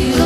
you.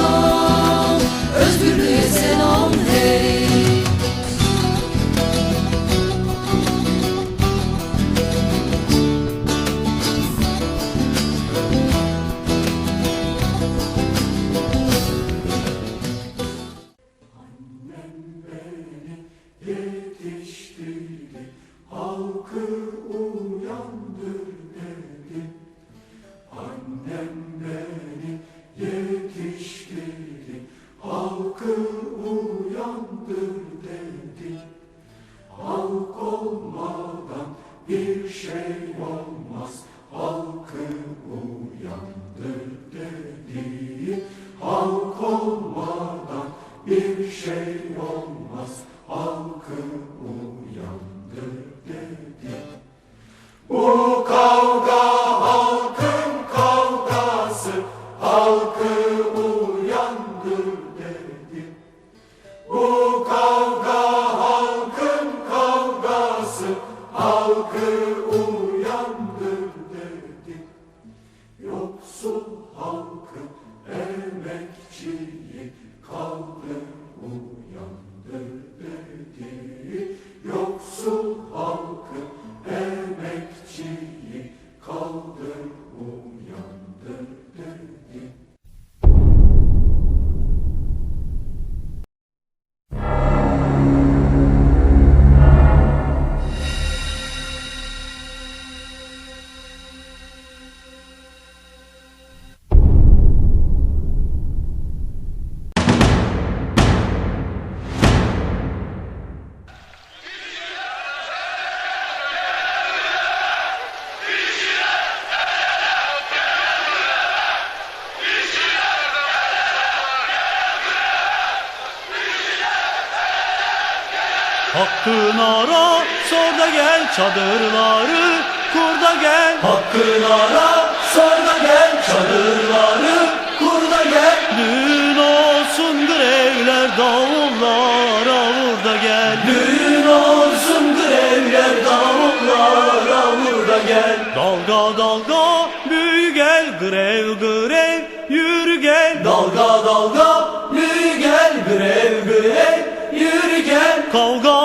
Hakkın ara sor da gel çadırları kur da gel. Hakkın ara sor da gel çadırları kur da gel. Düğün olsun grevler davullara vur da gel. Düğün olsun grevler davullara vur da gel. Dalga dalga büyü gel grev grev yürü gel. Dalga dalga büyü gel grev grev yürü gel. Kavgadan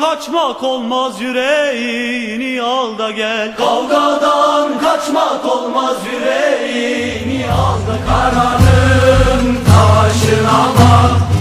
kaçmak olmaz yüreğini al da gel. Kavgadan kaçmak olmaz yüreğini al da Karanın taşına bak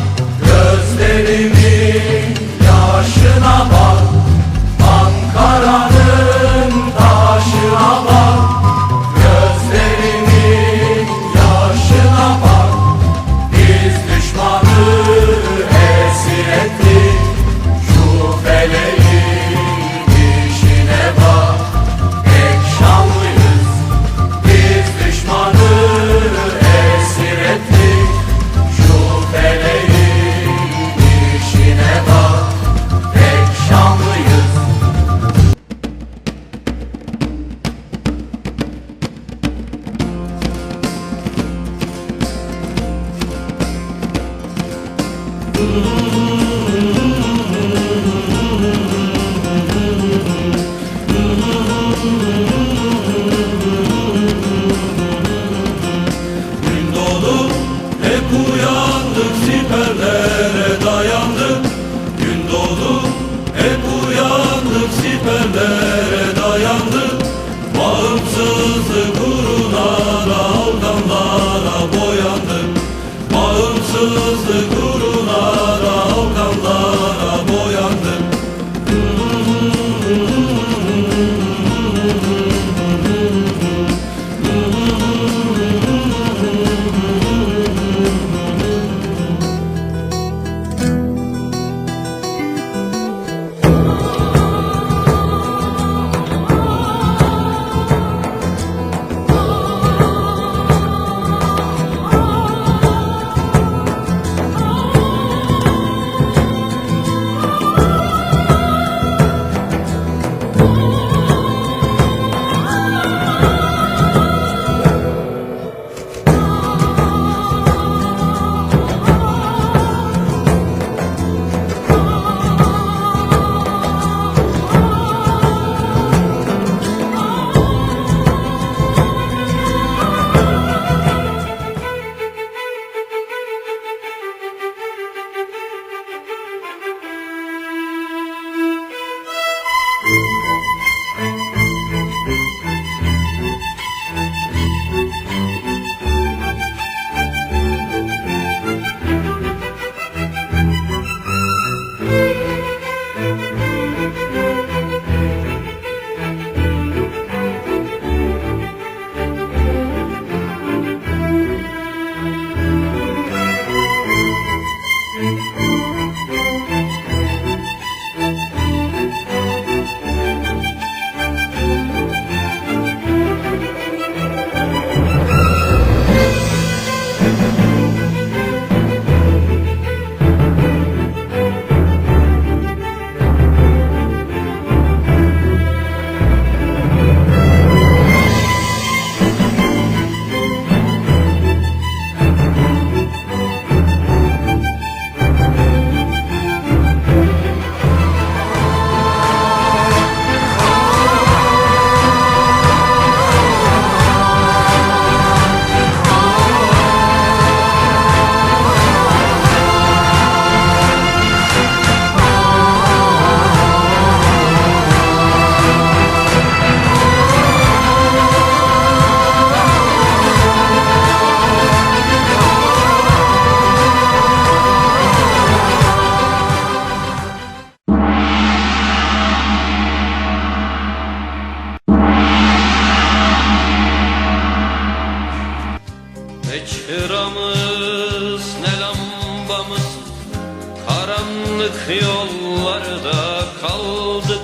yollarda kaldık.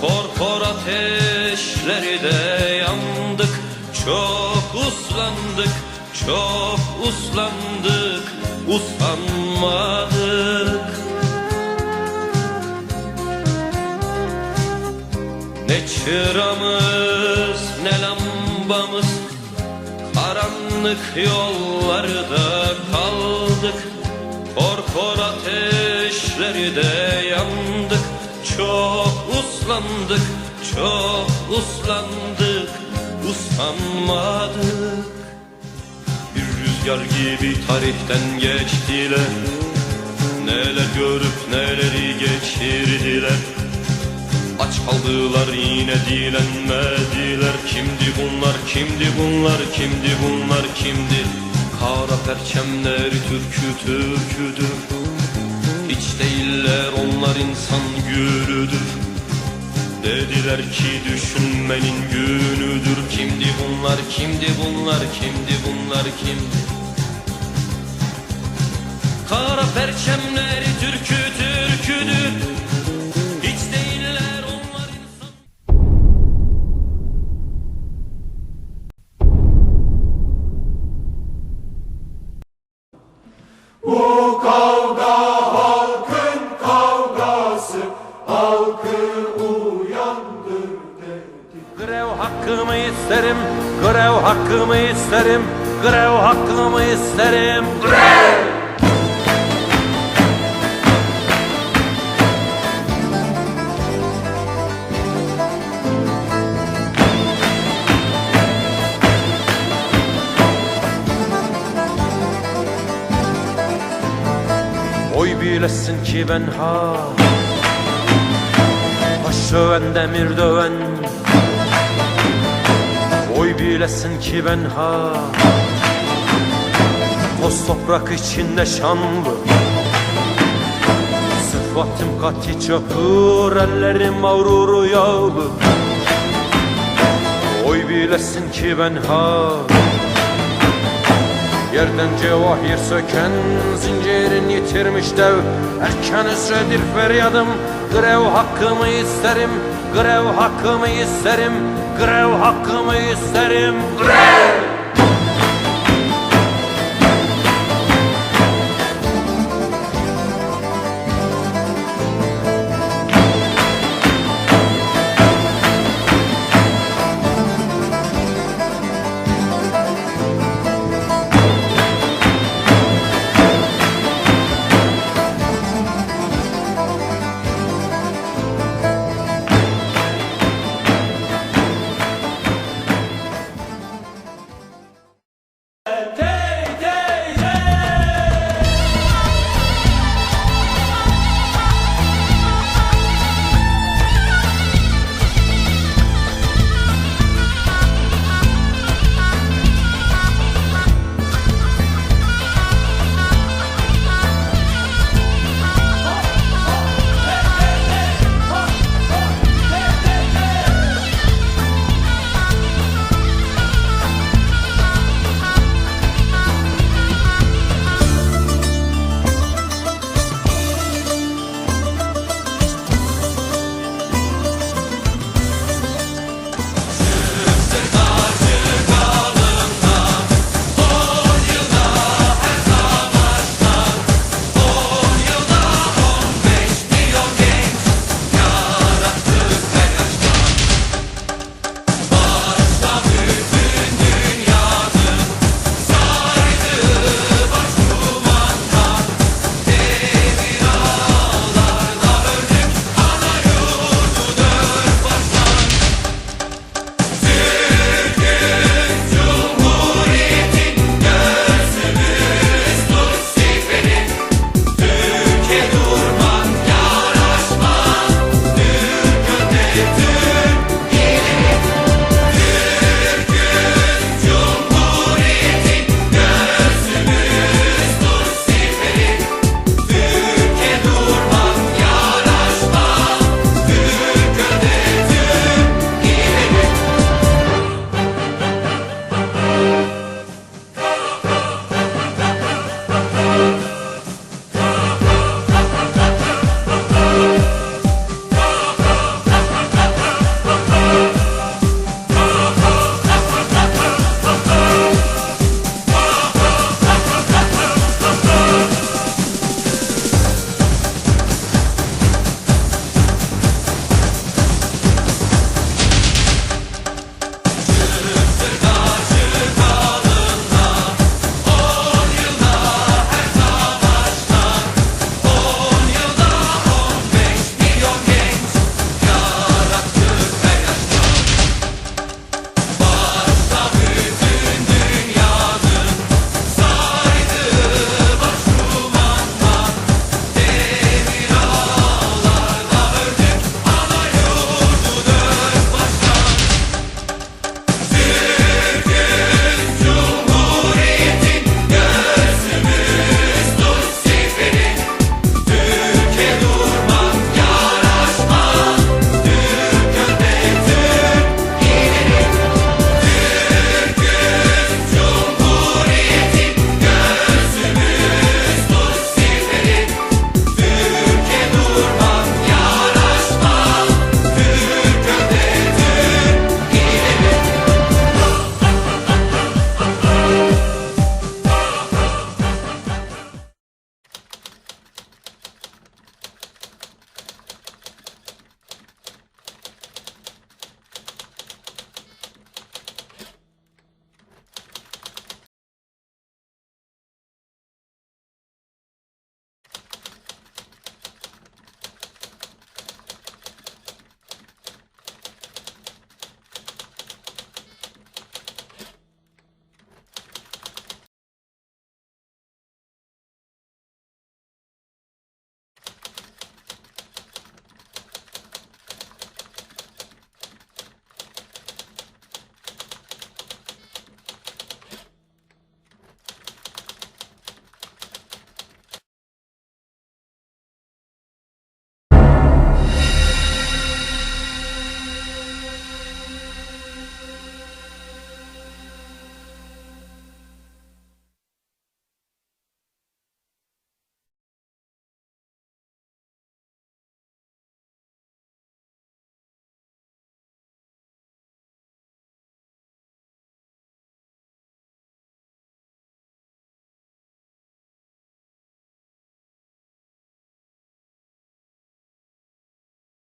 Korkor ateşleri de yandık. Çok uslandık, çok uslandık. Usanmadık. Ne çıramız ne lambamız. Karanlık yollarda kaldık. Korkor ateşleri de yandık Çok uslandık, çok uslandık Usanmadık Bir rüzgar gibi tarihten geçtiler Neler görüp neleri geçirdiler. Aç kaldılar yine dilenmediler Kimdi bunlar kimdi bunlar kimdi bunlar kimdi? Kara perçemleri türkü türküdür Hiç değiller onlar insan gülüdür. Dediler ki düşünmenin günüdür. Kimdi bunlar kimdi bunlar kimdi bunlar kimdi? Kara perçemleri türkü türküdür kavgası Halkı uyandır dedi Grev hakkımı isterim, grev hakkımı isterim, grev hakkımı isterim. Oy bilesin ki ben ha Baş döven demir döven. Oy bilesin ki ben ha. Toz toprak içinde şanlı. Sıfatım kati çapır Ellerim mağruru yağlı. Oy bilesin ki ben ha Yerden cevahir söken Zincirin yitirmiş dev. Erken üsredir feryadım Grev hakkımı isterim Grev hakkımı isterim Grev hakkımı isterim. Grev